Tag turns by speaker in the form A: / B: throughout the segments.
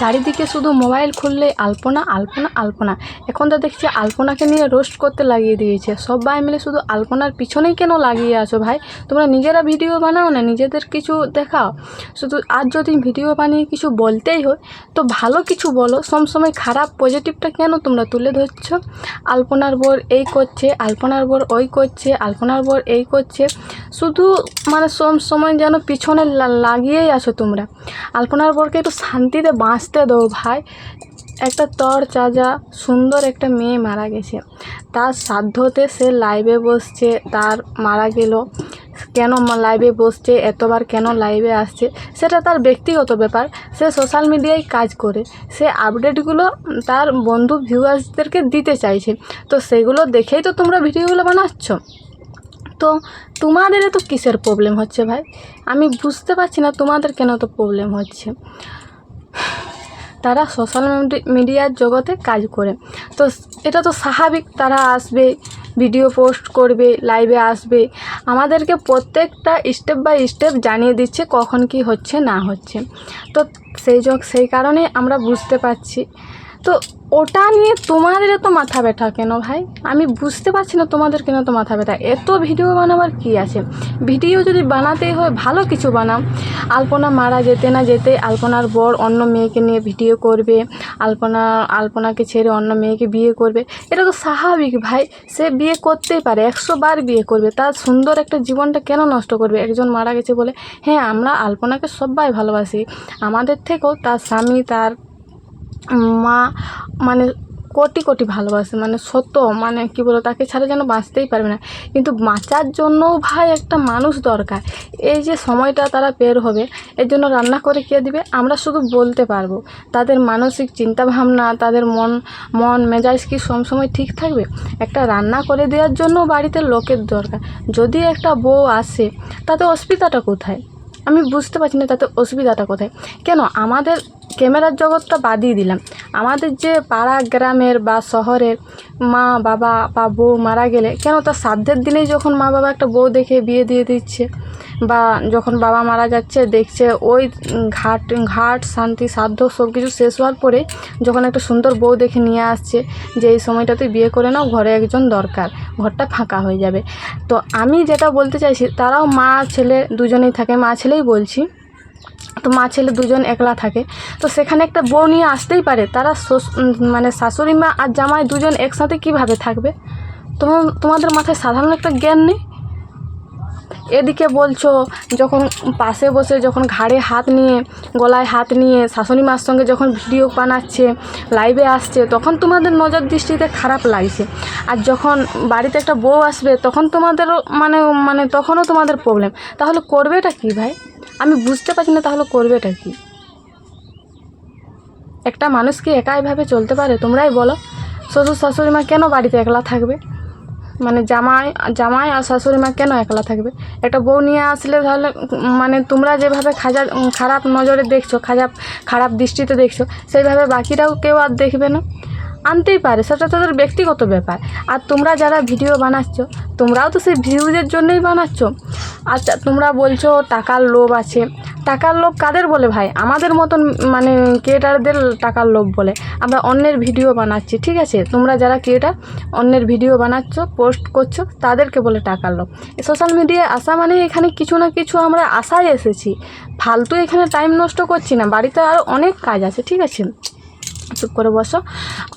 A: চারিদিকে শুধু মোবাইল খুললে আলপনা আলপনা আলপনা। এখন তো দেখছি আলপনাকে নিয়ে রোস্ট করতে লাগিয়ে দিয়েছে। সবাই মিলে শুধু আলপনার পিছনেই কেন লাগিয়ে আছো ভাই? তোমরা নিজেরা ভিডিও বানাও না, নিজেদের কিছু দেখাও। শুধু আর যদি ভিডিও বানিয়ে কিছু বলতেই হয়, তো ভালো কিছু বলো। সবসময় খারাপ পজিটিভটা কেন তোমরা তুলে ধরছো? আলপনার বোর এই করছে, আলপনার বোর ওই করছে, আলপনার বোর এই করছে। শুধু মানে সব সময় যেন পিছনে লাগিয়েই আছো তোমরা। আলপনার বোরকে একটু শান্তিতে বাঁচতে দাও ভাই। একটা তর চাজা সুন্দর একটা মেয়ে মারা গেছে। তার সাধ্যতে সে লাইভে বসছে, তার মারা গেল। কেন লাইভে বসছে, এতবার কেন লাইভে আসছে, সেটা তার ব্যক্তিগত ব্যাপার। সে সোশ্যাল মিডিয়ায় কাজ করে। সে আপডেটগুলো তার বন্ধু ভিউয়ার্সদেরকে দিতে চাইছে। তো সেগুলো দেখেই তো তোমরা ভিডিওগুলো বানাচ্ছ। তো তোমাদের তো কিসের প্রবলেম হচ্ছে ভাই? আমি বুঝতে পারছি না তোমাদের কেন তো প্রবলেম হচ্ছে। তারা সোশ্যাল মিডিয়ার জগতে কাজ করে। তো এটা তো স্বাভাবিক, তারা আসবে ভিডিও পোস্ট করবে লাইভে আসবে। আমাদেরকে প্রত্যেকটা স্টেপ বাই স্টেপ জানিয়ে দিচ্ছে কখন কি হচ্ছে, না হচ্ছে। তো সেই সেই কারণে আমরা বুঝতে পারছি। তো ওটা নিয়ে তোমাদের এত মাথা ব্যথা কেন ভাই? আমি বুঝতে পারছি না তোমাদের কেন তো মাথা ব্যথা। এত ভিডিও বানাবার কি আছে? ভিডিও যদি বানাতেই হয়, ভালো কিছু বানাও। আলপনা মারা যেতে না যেতে আলপনার বর অন্য মেয়েকে নিয়ে ভিডিও করবে, আলপনা, আলপনাকে ছেড়ে অন্য মেয়েকে বিয়ে করবে। এটা তো স্বাভাবিক ভাই। সে বিয়ে করতেই পারে, একশো বার বিয়ে করবে। তার সুন্দর একটা জীবনটা কেন নষ্ট করবে? একজন মারা গেছে বলে হ্যাঁ আমরা আলপনাকে সবাই ভালোবাসি। আমাদের থেকেও তার স্বামী, তার মা মানে কোটি কোটি ভালোবাসে মানে সত্য মানে কি বলো তাকে ছাড়া যেন বাঁচতেই পারবে না। কিন্তু বাঁচার জন্যও ভাই একটা মানুষ দরকার। এই যে সময়টা তারা বের হবে, এর জন্য রান্না করে কে দিবে, আমরা শুধু বলতে পারব। তাদের মানসিক চিন্তাভাবনা, তাদের মন মন মেজাজ কি সবসময় ঠিক থাকবে? একটা রান্না করে দেওয়ার জন্য বাড়িতে লোকের দরকার। যদি একটা বউ আসে, তাতে অসুবিধাটা কোথায়? আমি বুঝতে পারছি না তাতে অসুবিধাটা কোথায়। কেন? আমাদের ক্যামেরার জগৎটা বাদই দিলাম। আমাদের যে পাড়া, গ্রামের বা শহরের মা, বাবা বা বউ মারা গেলে কেন তার শ্রাদ্ধের দিনেই যখন মা বাবা একটা বউ দেখে বিয়ে দিয়ে দিচ্ছে বা যখন বাবা মারা যাচ্ছে, দেখছে ওই ঘাট ঘাট, শান্তি, শ্রাদ্ধ সব কিছু শেষ হওয়ার পরে যখন একটা সুন্দর বউ দেখে নিয়ে আসছে যে এই সময়টাতে বিয়ে করে নাও, ঘরে একজন দরকার, ঘরটা ফাঁকা হয়ে যাবে। তো আমি যেটা বলতে চাইছি, তারাও মা, ছেলে দুজনেই থাকে, মা, ছেলেই বলছি। তো মা ছেলে দুজন একলা থাকে। তো সেখানে একটা বউ নিয়ে আসতেই পারে। তারা মানে শাশুড়ি মা আর জামাই দুজন একসাথে কীভাবে থাকবে? তোমার তোমাদের মাথায় সাধারণ একটা জ্ঞান নেই? এদিকে বলছো, যখন পাশে বসে যখন ঘাড়ে হাত নিয়ে, গলায় হাত নিয়ে শাশুড়ি মার সঙ্গে যখন ভিডিও বানাচ্ছে, লাইভে আসছে, তখন তোমাদের নজর দৃষ্টিতে খারাপ লাগছে। আর যখন বাড়িতে একটা বউ আসবে, তখন তোমাদেরও মানে মানে তখনও তোমাদের প্রবলেম তাহলে করবেটা কি ভাই? আমি বুঝতে পারছি না তাহলে করবেটা কি? একটা মানুষ কি একা এভাবে চলতে পারে? তোমরাই বলো। শ্বশুর শাশুড়ি মা কেন বাড়িতে একলা থাকবে? মানে জামাই জামাই আর শাশুড়ি মা কেন একলা থাকবে? একটা বউ নিয়ে আসলে তাহলে মানে তোমরা যেভাবে খাজা, খারাপ নজরে দেখছ খারাপ খারাপ দৃষ্টিতে দেখছ, সেইভাবে বাকিরাও কেউ আর দেখবে না। আনতেই পারে, সেটা তাদের ব্যক্তিগত ব্যাপার। আর তোমরা যারা ভিডিও বানাচ্ছ, তোমরাও তো সেই ভিউজের জন্যই বানাচ্ছ। আচ্ছা তোমরা বলছো টাকার লোভ আছে। টাকার লোভ কাদের বলে ভাই? আমাদের মতন মানে ক্রিয়েটারদের টাকার লোভ বলে। আমরা অন্যের ভিডিও বানাচ্ছি, ঠিক আছে? তোমরা যারা ক্রিয়েটার অন্যের ভিডিও বানাচ্ছ পোস্ট করছ, তাদেরকে বলে টাকার লোভ। সোশ্যাল মিডিয়ায় আসা মানে এখানে কিছু না কিছু আমরা আশায় এসেছি। ফালতু এখানে টাইম নষ্ট করছি না, বাড়িতে আরও অনেক কাজ আছে, ঠিক আছে? চুপ করে বসো।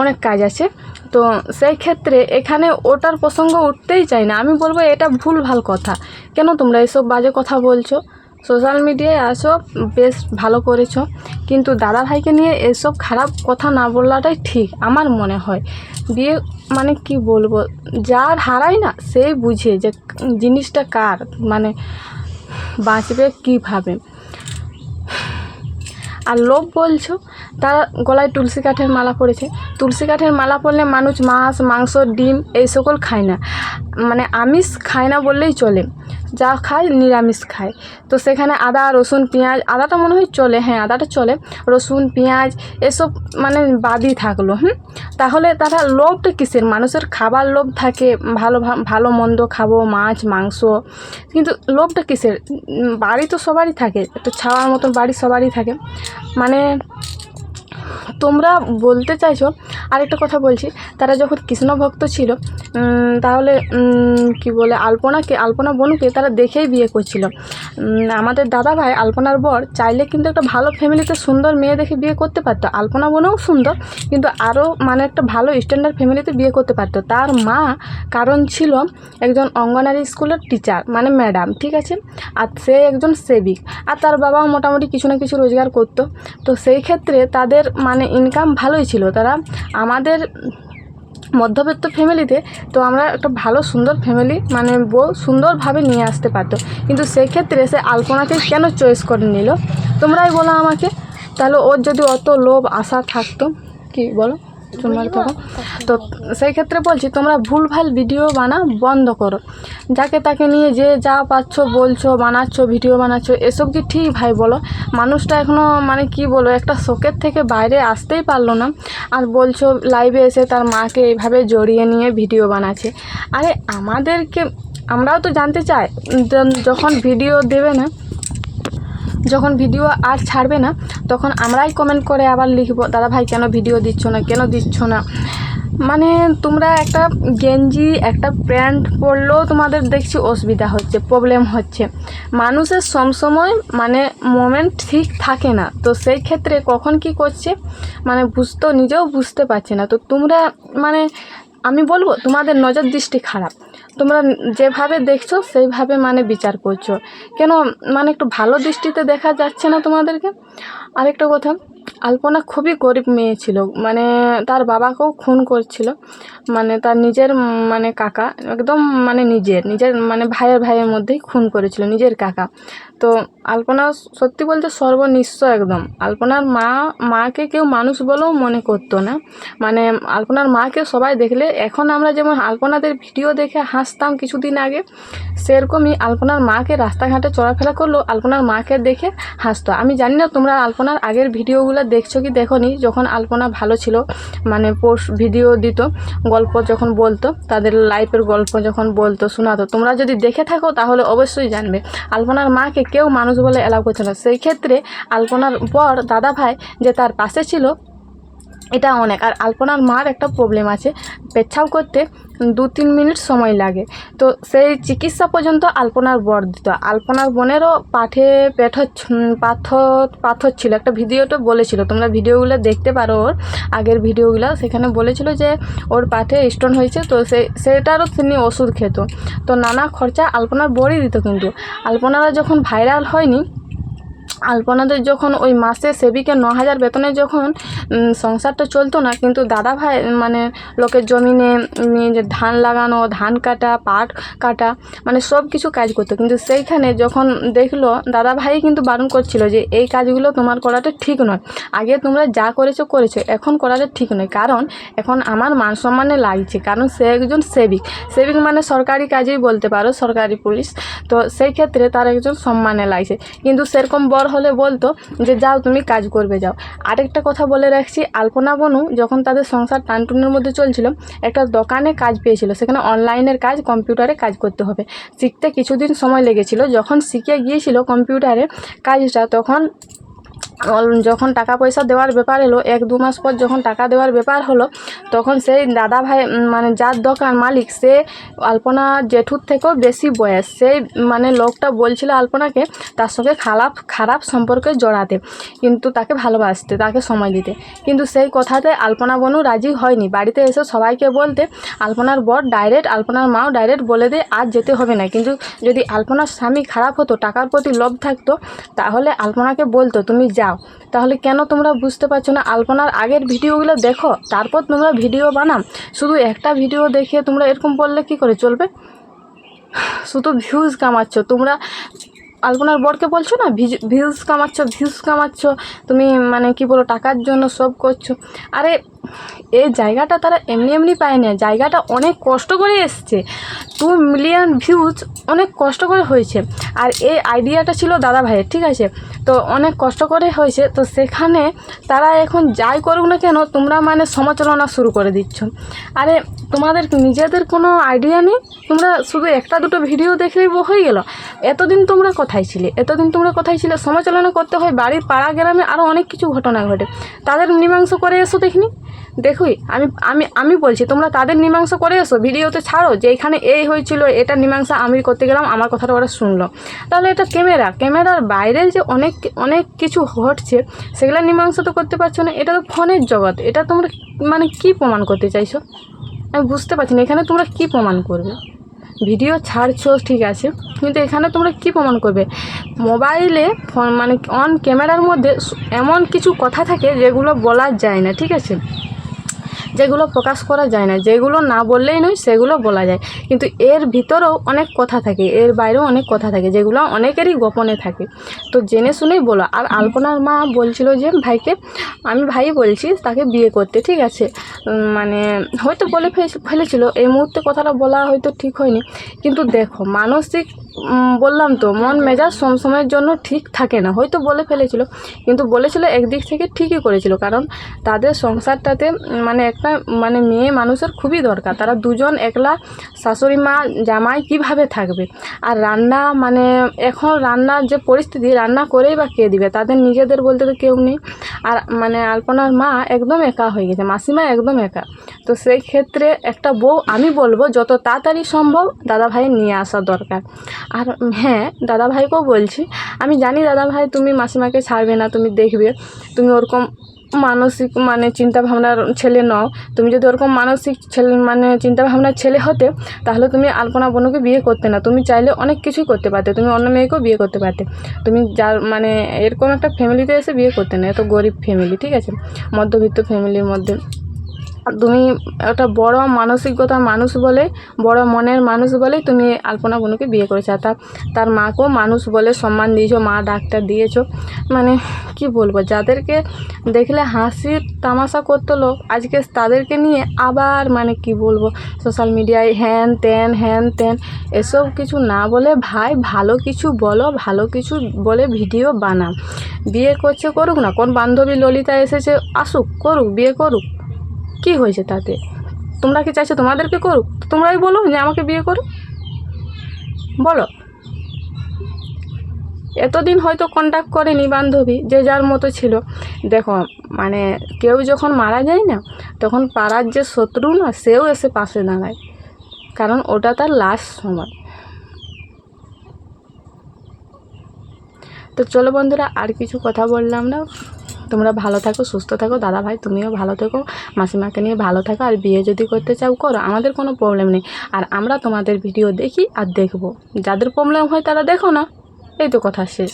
A: অনেক কাজ আছে। তো সেই ক্ষেত্রে এখানে ওটার প্রসঙ্গ উঠতেই চাই না। আমি বলব এটা ভুল, ভালো কথা। কেন তোমরা এসব বাজে কথা বলছো? সোশ্যাল মিডিয়ায় আসো বেশ ভালো করেছ। কিন্তু দাদা ভাইকে নিয়ে এসব খারাপ কথা না বলাটাই ঠিক, আমার মনে হয়। বিয়ে মানে কি বলব? যার হারায় না সেই বুঝে যে জিনিসটা কার মানে বাঁচবে কীভাবে। আর লোভ বলছো? তারা গলায় তুলসী কাঠের মালা পরেছে তুলসী কাঠের মালা পরলে মানুষ মাছ, মাংস, ডিম এই সকল খায় না। মানে আমিষ খায় না বললেই চলে। যা খায়, নিরামিষ খায়। তো সেখানে আদা, রসুন, পেঁয়াজ, আদাটা মনে হয় চলে হ্যাঁ আদাটা চলে। রসুন, পেঁয়াজ, এসব মানে বাদই থাকল, হুম? তাহলে তারা লোভটা কিসের? মানুষের খাবার লোভ থাকে, ভালো ভালো মন্দ খাব, মাছ, মাংস। কিন্তু লোভটা কিসের? বাড়ি তো সবারই থাকে, একটা ছাওয়ার মতন বাড়ি সবারই থাকে। মানে তোমরা বলতে চাইছো, আরেকটা কথা বলছি, তারা যখন কৃষ্ণ ভক্ত ছিল তাহলে কি বলে, আলপনাকে, আলপনা বনুকে তারা দেখেই বিয়ে করছিল। আমাদের দাদা ভাই আলপনার বর চাইলে কিন্তু একটা ভালো ফ্যামিলিতে সুন্দর মেয়ে দেখে বিয়ে করতে পারতো। আলপনা বোনও সুন্দর, কিন্তু আরও মানে একটা ভালো স্ট্যান্ডার্ড ফ্যামিলিতে বিয়ে করতে পারতো। তার মা কারণ ছিল একজন অঙ্গনারী স্কুলের টিচার মানে ম্যাডাম ঠিক আছে? আর সে একজন সেবিক। আর তার বাবাও মোটামুটি কিছু না কিছু রোজগার করতো। তো সেই ক্ষেত্রে তাদের মানে ইনকাম ভালোই ছিল। তারা আমাদের মধ্যবিত্ত ফ্যামিলিতে তো আমরা একটা ভালো সুন্দর ফ্যামিলি মানে বউ সুন্দরভাবে নিয়ে আসতে পারতো। কিন্তু সেক্ষেত্রে সে আলপনাকে কেন চয়েস করে নিল? তোমরাই বলো আমাকে। তাহলে ওর যদি অত লোভ, আশা থাকতো, কি বলো? তখন তো সেই ক্ষেত্রে বলছি, তোমরা ভুলভাল ভিডিও বানা বন্ধ করো। যাকে তাকে নিয়ে যে যা পাচ্ছ, বলছো, বানাচ্ছ ভিডিও বানাচ্ছ, এসব কি ঠিক ভাই বলো? মানুষটা এখনও মানে কি বলো একটা শোকের থেকে বাইরে আসতেই পারল না। আর বলছো লাইভে এসে তার মাকে এইভাবে জড়িয়ে নিয়ে ভিডিও বানাচ্ছে। আরে আমাদেরকে, আমরাও তো জানতে চাই যখন ভিডিও দেবে না যখন ভিডিও আর ছাড়বে না, তখন আমরাই কমেন্ট করে আবার লিখব, দাদা ভাই, কেন ভিডিও দিচ্ছ না? কেন দিচ্ছ না? মানে তোমরা একটা গেঞ্জি, একটা প্যান্ট পরলেও তোমাদের দেখছি অসুবিধা হচ্ছে প্রবলেম হচ্ছে। মানুষের সবসময় মানে মোমেন্ট ঠিক থাকে না। তো সেই ক্ষেত্রে কখন কি করছে মানে বুঝতে, নিজেও বুঝতে পারছে না। তো তোমরা মানে আমি বলব, তোমাদের নজর দৃষ্টি খারাপ। তোমরা যেভাবে দেখছ, সেইভাবে মানে বিচার করছ। কেন মানে একটু ভালো দৃষ্টিতে দেখা যাচ্ছে না তোমাদেরকে? আরেকটা কথা আলপনা খুবই গরিব মেয়ে ছিল। মানে তার বাবাকেও খুন করছিল। মানে তার নিজের মানে কাকা একদম মানে নিজের নিজের মানে ভাইয়ের ভাইয়ের মধ্যেই খুন করেছিল, নিজের কাকা। তো আলপনা সত্যি বলতে সর্বনিঃস্ব একদম। আলপনার মা, মাকে কেউ মানুষ বলেও মনে করতো না। মানে আলপনার মাকে সবাই দেখলে, এখন আমরা যেমন আলপনাদের ভিডিও দেখে হাসতাম কিছুদিন আগে, সেরকমই আলপনার মাকে রাস্তাঘাটে চলাফেরা করল আলপনার মাকে দেখে হাসতো। আমি জানি না তোমরা আলপনার আগের ভিডিওগুলো দেখছ কি? দেখোনি, যখন আলপনা ভালো ছিল মানে পোস্ট ভিডিও দিত, গল্প যখন বলতো, তাদের লাইফের গল্প যখন বলতো শোনাতো। তোমরা যদি দেখে থাকো, তাহলে অবশ্যই জানবে। আলপনার মাকে কেউ মানুষ বলে এলাও করছে না। সেই ক্ষেত্রে আলপনার পর দাদা ভাই যে তার পাশে ছিল এটা অনেক। আর আলপনার মার একটা প্রবলেম আছে। পেচ্ছাও করতে দু তিন মিনিট সময় লাগে। তো সেই চিকিৎসা পর্যন্ত আলপনার বর দিত। আলপনার বোনেরও পাঠে পেট পাথর পাথর ছিল। একটা ভিডিওতে বলেছিল। তোমরা ভিডিওগুলো দেখতে পারো ওর। আগের ভিডিওগুলো সেখানে বলেছিল যে ওর পাঠে স্টোন হয়েছে। তো সে, সেটারও তিনি ওষুধ খেত। তো নানা খরচা আলপনার বরই দিত কিন্তু। আলপনারা যখন ভাইরাল হয়নি আলপনাদের যখন ওই মাসে সেবিকে ন হাজার বেতনে যখন সংসারটা চলতো না, কিন্তু দাদা ভাই মানে লোকের জমিনে ধান লাগানো, ধান কাটা, পাট কাটা মানে সব কিছু কাজ করতো। কিন্তু সেইখানে যখন দেখল, দাদা ভাই কিন্তু বারণ করছিল যে, এই কাজগুলো তোমার করাটা ঠিক নয়। আগে তোমরা যা করেছ করেছ। এখন করাটা ঠিক নয়। কারণ, এখন আমার মান সম্মানে লাগছে। কারণ সে একজন সেবিক। সেবিক মানে সরকারি কাজেই বলতে পারো, সরকারি পুলিশ। তো সেই ক্ষেত্রে তার একজন সম্মানে লাগছে। কিন্তু সেরকম বর হলে বলতো যে, যাও, তুমি কাজ করবে, যাও। আরেকটা কথা বলে রাখছি, আলপনা বনু যখন তাদের সংসার টানটুনের মধ্যে চলছিল, একটা দোকানে কাজ পেয়েছিল। সেখানে অনলাইনের কাজ, কম্পিউটারে কাজ করতে হবে। শিখতে কিছুদিন সময় লেগেছিল। যখন শিখে গিয়েছিল কম্পিউটারে কাজটা, তখন যখন টাকা পয়সা দেওয়ার ব্যাপার এলো, এক দু মাস পর যখন টাকা দেওয়ার ব্যাপার হলো, তখন সেই দাদা ভাই মানে যার দোকান মালিক, সে আলপনা জেঠুর থেকেও বেশি বয়স। সেই মানে লোকটা বলছিল আলপনাকে তার সঙ্গে খারাপ খারাপ সম্পর্কে জড়াতে, কিন্তু তাকে ভালোবাসতে, তাকে সময় দিতে। কিন্তু সেই কথাতে আলপনা বনু রাজি হয়নি। বাড়িতে এসে সবাইকে বলতে, আলপনার বর ডাইরেক্ট আলপনার মাও ডাইরেক্ট বলে দেয় আজ যেতে হবে না। কিন্তু যদি আলপনার স্বামী খারাপ হতো, টাকার প্রতি লোভ থাকতো, তাহলে আলপনাকে বলতো, তুমি যাও। তাহলে কেন তোমরা বুঝতে পারছ না? আলপনার আগের ভিডিওগুলো দেখো, তারপর তোমরা ভিডিও বানাও। শুধু একটা ভিডিও দেখে তোমরা এরকম বললে কি করে চলবে? শুধু ভিউজ কামাচ্ছ। তোমরা আলপনার বরকে বলছো না? ভিউজ কামাচ্ছ ভিউজ কামাচ্ছ, তুমি মানে কি বলো টাকার জন্য সব করছ। আরে এই জায়গাটা তারা এমনি এমনি পায় না। জায়গাটা অনেক কষ্ট করে এসছে। টু মিলিয়ন ভিউজ অনেক কষ্ট করে হয়েছে। আর এই আইডিয়াটা ছিল দাদা ভাইয়ের, ঠিক আছে? তো অনেক কষ্ট করে হয়েছে। তো সেখানে তারা এখন যাই করুক না কেন, তোমরা মানে সমালোচনা শুরু করে দিচ্ছ। আরে, তোমাদের নিজেদের কোনো আইডিয়া নেই? তোমরা শুধু একটা দুটো ভিডিও দেখলেই হয়ে গেল। এতদিন তোমরা কোথায় কোথায় ছিলে? এতদিন তোমরা কোথায় ছিলে? সমালোচনা করতে হয় বাড়ির পাড়া গ্রামে আরও অনেক কিছু ঘটনা ঘটে। তাদের মীমাংস করে এসো দেখিনি? দেখুই, আমি আমি আমি বলছি, তোমরা তাদের মীমাংসা করে এসো, ভিডিওতে ছাড়ো যে এখানে এই হয়েছিল, এটা মীমাংসা আমি করতে গেলাম, আমার কথাটা ওরা শুনলো। তাহলে এটা ক্যামেরা, ক্যামেরার বাইরে যে অনেক অনেক কিছু ঘটছে, সেগুলো মীমাংসা তো করতে পারছ না, এটা তো ফোনের জগৎ, এটা তোমরা মানে কি প্রমাণ করতে চাইছো? আমি বুঝতে পারছি না, এখানে তোমরা কি প্রমাণ করবে? ভিডিও ছাড়ছো, ঠিক আছে। কিন্তু এখানে তোমরা কি প্রমাণ করবে? মোবাইলে ফোন মানে অন ক্যামেরার মধ্যে এমন কিছু কথা থাকে যেগুলো বলা যায় না, ঠিক আছে? যেগুলো প্রকাশ করা যায় না, যেগুলো না বললেই নয়, সেগুলো বলা যায়। কিন্তু এর ভিতরেও অনেক কথা থাকে, এর বাইরেও অনেক কথা থাকে, যেগুলো অনেকেরই গোপনে থাকে। তো জেনে শুনেই বলো। আর আলপনার মা বলছিল যে, ভাইকে, আমি ভাই বলছি, তাকে বিয়ে করতে, ঠিক আছে? মানে হয়তো বলে ফেলে- ফেলেছিল। এই মুহূর্তে কথাটা বলা হয়তো ঠিক হয়নি। কিন্তু দেখো, মানসিক বললাম তো, মন মেজাজ সবসময়ের জন্য ঠিক থাকে না। হয়তো বলে ফেলেছিল, কিন্তু বলেছিল একদিক থেকে ঠিকই করেছিল, কারণ তাদের সংসারটাতে মানে একটা মানে মেয়ে মানুষের খুবই দরকার। তারা দুজন একলা, শাশুড়ি মা, জামাই কীভাবে থাকবে? আর রান্না মানে এখন রান্নার যে পরিস্থিতি, রান্না করেই বা কে দিবে? তাদের নিজেদের বলতে তো কেউ নেই। আর মানে আলপনার মা একদম একা হয়ে গেছে, মাসিমা একদম একা। তো সেই ক্ষেত্রে একটা বউ, আমি বলব, যত তাড়াতাড়ি সম্ভব দাদা ভাই নিয়ে আসা দরকার। আর হ্যাঁ দাদাভাইকেও বলছি। আমি জানি দাদাভাই তুমি মাসিমাকে ছাড়বে না, তুমি দেখবে। তুমি ওরকম মানসিক মানে চিন্তা ভাবনার ছেলে নও। তুমি যদি ওরকম মানসিক ছেলে মানে চিন্তা ভাবনার ছেলে হতে, তাহলে তুমি আলপনা বনুকে বিয়ে করতে না। তুমি চাইলে অনেক কিছুই করতে পারতে। তুমি অন্য মেয়েকেও বিয়ে করতে পারতে। তুমি যার মানে এরকম একটা ফ্যামিলিতে এসে বিয়ে করতে না। এত গরিব ফ্যামিলি ঠিক আছে? মধ্যবিত্ত ফ্যামিলির মধ্যে। তুমি একটা বড় মানসিকতার মানুষ বলে, বড় মনের মানুষ বলে তুমি আলপনা বনুকে বিয়ে করেছ। তার তার মাকেও মানুষ বলে সম্মান দিয়েছ, মা ডাক্তার দিয়েছ। মানে কি বলব, যাদেরকে দেখলে হাসির তামাশা করতো লোক, আজকে তাদেরকে নিয়ে আবার মানে কি বলব সোশ্যাল মিডিয়ায় হ্যান ত্যান হ্যান ত্যান, এসব কিছু না বলে ভাই ভালো কিছু বলো, ভালো কিছু বলে ভিডিও বানাও। বিয়ে করছে করুক না, কোন বান্ধবী ললিতা এসেছে, আসুক, করুক, বিয়ে করুক। কি হয়েছে তাতে? তোমরা কি চাইছো তোমাদেরকে করুক? তোমরাই বলো যে আমাকে বিয়ে করো বলো। এতদিন হয়তো কন্ট্যাক্ট করেনি বান্ধবী, যে যার মতো ছিল। দেখো মানে কেউ যখন মারা যায় না, তখন পাড়ার যে শত্রু না, সেও এসে পাশে দাঁড়ায়। কারণ ওটা তার লাস্ট সময়। তো চলো বন্ধুরা, আর কিছু কথা বললাম না। তোমরা ভালো থাকো, সুস্থ থাকো। দাদা ভাই তুমিও ভালো থেকো। মাসিমাকে নিয়ে ভালো থাকো। আর বিয়ে যদি করতে চাও, করো। আমাদের কোনো প্রবলেম নেই। আর আমরা তোমাদের ভিডিও দেখি আর দেখব। যাদের প্রবলেম হয় তারা দেখো না। এই তো কথা শেষ।